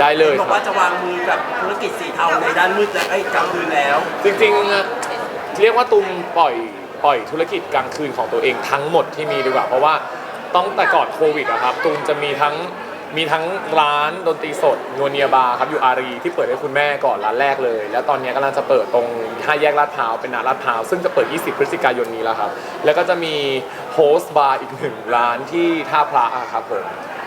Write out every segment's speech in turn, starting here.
ได้เลยบอกครัว่าบจะวางมือกับธุรกิจสีเทาในด้านมืดและไอ้กลางคืนแล้ว จริงๆเรียกว่าตุมปล่อยปล่อยธุรกิจกลางคืนของตัวเองทั้งหมดที่มีดีกว่า เพราะว่าต้องแต่ก่อนโควิดอะครับตุมจะมีทั้งมีทั้งร้านดนตรีสดนวเนียบาร์ครับอยู่อารีที่เปิดให้คุณแม่ก่อนร้านแรกเลย แล้วตอนนี้กำลังจะเปิดตรงห้าแยกลาดพร้าวเป็นนาลาดพร้าวซึ่งจะเปิด 20 พฤศจิกายนนี้แล้วครับแล้วก็จะมีโฮสต์บาร์อีกหนึ่งร้านที่ท่าพระอะครับผม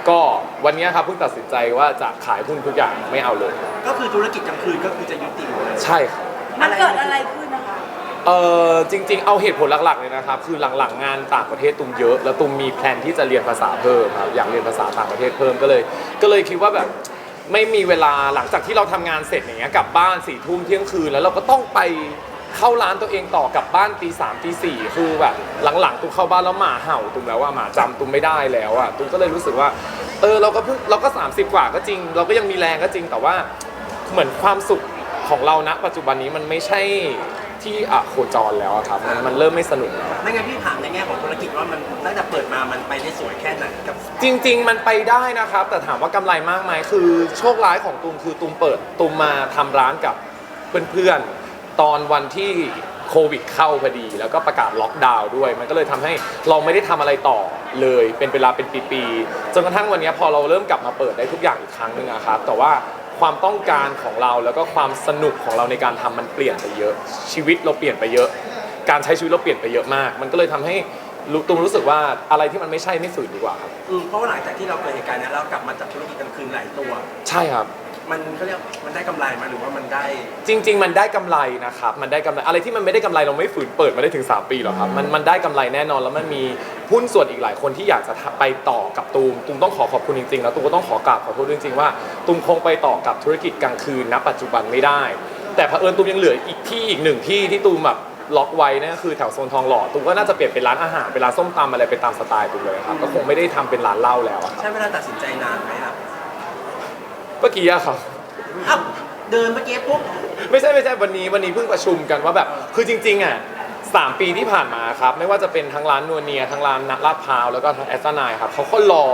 ก็วันนี้ครับเพิ่งตัดสินใจว่าจะขายหุ้นทุกอย่างไม่เอาเลย ก็คือธุรกิจกลางคืนก็คือจะยุติหมดเลยใช่ครับ มันเกิดอะไรขึ้นนะคะ เออจริงๆ เอาเหตุผลหลักๆเลยนะครับ คือหลังๆงานต่างประเทศตุมเยอะ แล้วตุมมีแพลนที่จะเรียนภาษาเพิ่มครับอยากเรียนภาษาต่างประเทศเพิ่มก็เลย ก็เลยคิดว่าแบบไม่มีเวลาหลังจากที่เราทำงานเสร็จอย่างเงี้ยกลับบ้านสี่ทุ่มเที่ยงคืนแล้วเราก็ต้องไป เข้าร้านตัวเองต่อกลับบ้านตีสามตีสี่คือแบบหลังๆตุ้มเข้าบ้านแล้วหมาเห่าตุ้มแล้วว่าหมาจำตุ้มไม่ได้แล้วอะตุ้มก็เลยรู้สึกว่า เออเราก็เพิ่งเราก็ 30 กว่าก็จริง เราก็ยังมีแรงก็จริงแต่ว่าเหมือนความสุขของเราณปัจจุบันนี้มันไม่ใช่ที่อะโคจรแล้วอะครับมันมันเริ่มไม่สนุกแล้ว ไม่งั้นพี่ถามในแง่ของธุรกิจว่ามันตั้งแต่เปิดมามันไปได้สวยแค่ไหนกับจริงๆ มันไปได้นะครับ แต่ถามว่ากำไรมากไหมคือโชคร้ายของตูมคือตูมเปิดตูมมาทำร้านกับเพื่อนๆ ตอนวันที่โควิดเข้าพอดี แล้วก็ประกาศล็อกดาวน์ด้วย มันก็เลยทำให้เราไม่ได้ทำอะไรต่อเลย เป็นเวลาเป็นปีๆจนกระทั่งวันนี้พอเราเริ่มกลับมาเปิดได้ทุกอย่างอีกครั้งหนึ่งอะครับ แต่ว่าความต้องการของเราแล้วก็ความสนุกของเราในการทำมันเปลี่ยนไปเยอะ ชีวิตเราเปลี่ยนไปเยอะ การใช้ชีวิตเราเปลี่ยนไปเยอะมาก มันก็เลยทำให้รู้ตูมรู้สึกว่าอะไรที่มันไม่ใช่ไม่ฝืนดีกว่าครับ อืมเพราะว่าหลังจากที่เราเกิดเหตุการณ์เนี้ยเรากลับมาจับธุรกิจกลางคืนหลายตัว ใช่ครับ มันเขาเรียกมันได้กำไรไหมาหรือว่ามันได้จริง ๆ มันได้กำไรนะครับ มันได้กำไรอะไรที่มันไม่ได้กำไรเราไม่ฝืนเปิดมาได้ถึง 3 ปีหรอกครับ มันมันได้กำไรแน่นอนแล้วมันมีหุ้นส่วนอีกหลายคนที่อยากจะไปต่อกับตูม ตูมต้องขอขอบคุณจริงๆ แล้วตูมก็ต้องขอกราบขอโทษจริงๆว่าตูมคงไปต่อกับธุรกิจกลางคืนณปัจจุบันไม่ได้ แต่เผอิญตูมยังเหลืออีกที่อีกหนึ่งที่ที่ตูมแบบล็อกไว้นั่นก็คือแถวโซนทองหล่อตูมก็น่าจะเปลี่ยนเป็นร้านอาหารเป็นร้านส้มตำอะไรไปตามสไตล์ตูมเลยครับก็คงไม่ได้ทำเป็นร้านเหล้าแล้วอะครับ ใช้เวลาตัดสินใจนานไหมล่ะ เมื่อกี้อะครับ อ้าวเดินเมื่อกี้ปุ๊บ ไม่ใช่ไม่ใช่วันนี้วันนี้เพิ่งประชุมกันว่าแบบคือจริงๆอะสามปีที่ผ่านมาครับ ไม่ว่าจะเป็นทั้งร้านนัวเนียทั้งร้านนักลาดพร้าวแล้วก็ทั้งแอสตานายครับเขาก็รอ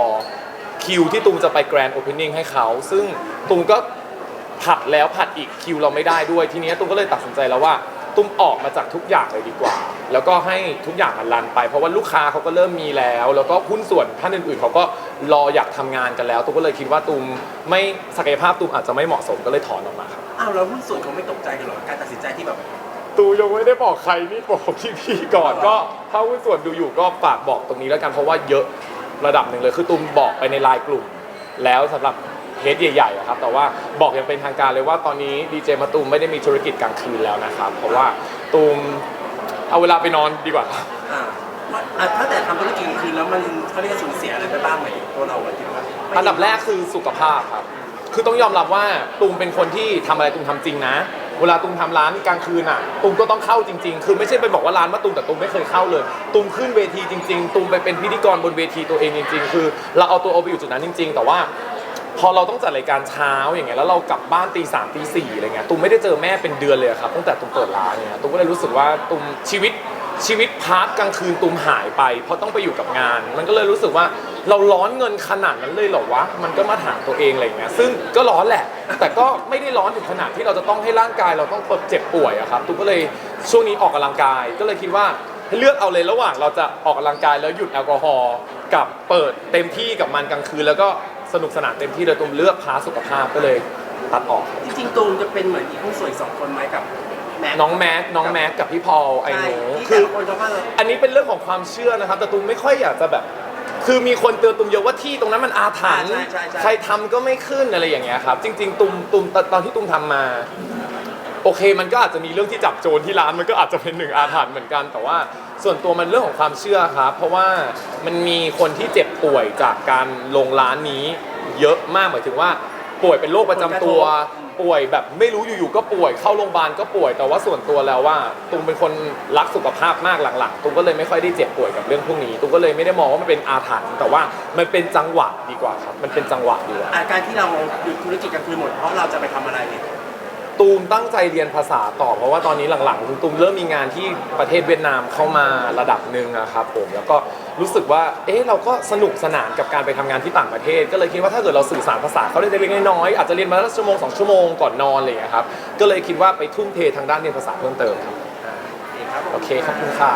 คิวที่ตุมจะไปแกรนด์โอเพนนิ่งให้เขา ซึ่งตุมก็ผัดแล้วผัดอีกคิวเราไม่ได้ด้วยทีนี้ตุมก็เลยตัดสินใจแล้วว่าตุมออกมาจากทุกอย่างเลยดีกว่า แล้วก็ให้ทุกอย่างมันรันไป เพราะว่าลูกค้าเขาก็เริ่มมีแล้ว แล้วก็หุ้นส่วนท่านอื่นๆเขาก็ รออยากทำงานกันแล้วตุมก็เลยคิดว่าตุมไม่ศักยภาพตุมอาจจะไม่เหมาะสมก็เลยถอนออกมาครับอ้าวแล้วหุ้นส่วนเขาไม่ตกใจกันเหรอการตัดสินใจที่แบบ ตูยังไม่ได้บอกใครนี่บอกพี่พี่ๆก่อนก็ถ้าหุ้นส่วนดูอยู่ก็ฝากบอกตรงนี้แล้วกันเพราะว่าเยอะระดับหนึ่งเลยคือตูมบอกไปในไลน์กลุ่ม แล้วสำหรับเฮดใหญ่ๆอะครับ แต่ว่าบอกอย่างเป็นทางการเลยว่าตอนนี้ดีเจมาตูมไม่ได้มีธุรกิจกลางคืนแล้วนะครับ เพราะว่าตูมเอาเวลาไปนอนดีกว่าอ่า อะถ้าแต่ทำธุรกิจกลางคืนแล้วมันเขาเรียกสูญเสียอะไรไปบ้างไหมตัวเราอะคิดว่าอันดับแรกคือสุขภาพครับ คือต้องยอมรับว่าตูมเป็นคนที่ทำอะไรตูมทำจริงนะ เวลาตูมทำร้านกลางคืนอะตูมก็ต้องเข้าจริง ๆ คือไม่ใช่ไปบอกว่าร้านมาตูมแต่ตูมไม่เคยเข้าเลยตูมขึ้นเวทีจริง ๆตูมไปเป็นพิธีกรบนเวทีตัวเองจริง ๆ คือ เราเอาตัวเอาไปอยู่จุดนั้นจริง ๆ แต่ว่า พอเราต้องจัดรายการเช้าอย่างเงี้ยแล้วเรากลับบ้านตีสามตีสี่อะไรเงี้ยตูมไม่ได้เจอแม่เป็นเดือนเลยอะครับตั้งแต่ตูมเปิดร้านเนี่ยตูมก็เลยรู้สึกว่าตูมชีวิต ชีวิตพาร์ทกลางคืนตูมหายไป เพราะต้องไปอยู่กับงาน มันก็เลยรู้สึกว่าเราร้อนเงินขนาดนั้นเลยเหรอวะมันก็มาถามตัวเองอะไรเงี้ยซึ่งก็ร้อนแหละ แต่ก็ไม่ได้ร้อนถึงขนาดที่เราจะต้องให้ร่างกายเราต้องเจ็บป่วยอะครับตูมก็เลยช่วงนี้ออกกำลังกาย ก็เลยคิดว่าให้เลือกเอาเลยระหว่างเราจะออกกำลังกายแล้วหยุดแอลกอฮอล์กับเปิดเต็มที่กับมันกลางคืน แล้วก็สนุกสนานเต็มที่เลยตูมเลือกพาสุขภาพก็เลยตัดออก จริงๆตูมจะเป็นเหมือนอีกหุ้นสวนอีกสองคนไหมกับ แม็กน้องแม็กน้องแม็กกับพี่พอลไอ้หนูที่คืแต่อละคนเขาก็อันนี้เป็นเรื่องของความเชื่อนะครับ แต่ตูมไม่ค่อยอยากจะแบบ คือมีคนเตือนตูมเยอะว่าที่ตรงนั้นมันอาถรรพ์ใช่ใช่ใช่ใครทำก็ไม่ขึ้นอะไรอย่างเงี้ยครับ จริง ๆตูมตูมตอนตอนที่ตูมทำมา โอเคมันก็อาจจะมีเรื่องที่จับโจรที่ร้านมันก็อาจจะเป็นหนึ่งอาถรรพ์เหมือนกัน แต่ว่าส่วนตัวมันเรื่องของความเชื่อครับเพราะว่ามันมีคนที่เจ็บป่วยจากการลงร้านนี้ เยอะมากหมายถึงว่า ป่วยเป็นโรคประจำตัว ป่วยแบบไม่รู้อยู่ๆก็ป่วย เข้าโรงพยาบาลก็ป่วย แต่ว่าส่วนตัวแล้วว่าตุมเป็นคนรักสุขภาพมากหลังๆตุมก็เลยไม่ค่อยได้เจ็บป่วยกับเรื่องพวกนี้ตุมก็เลยไม่ได้มองว่ามันเป็นอาถรรพ์แต่ว่ามันเป็นจังหวะดีกว่าครับ มันเป็นจังหวะดีกว่า อาการที่เราหยุดธุรกิจกลางคืนหมดเพราะเราจะไปทำอะไรเนี่ย ตูมตั้งใจเรียนภาษาต่อ เพราะว่าตอนนี้หลังๆตูมเริ่มมีงานที่ประเทศเวียดนามเข้ามาระดับหนึ่งนะครับผมแล้วก็รู้สึกว่าเอ๊ะเราก็สนุกสนานกับการไปทำงานที่ต่างประเทศ ก็เลยคิดว่าถ้าเกิดเราสื่อสารภาษาเขาได้เล็กๆน้อยๆอาจจะเรียนมาละชั่วโมงสองชั่วโมงก่อนนอนอะไรอย่างเงี้ยครับก็เลยคิดว่าไปทุ่มเททางด้านเรียนภาษาเพิ่มเติมครับโอเคครับคุณค่ะ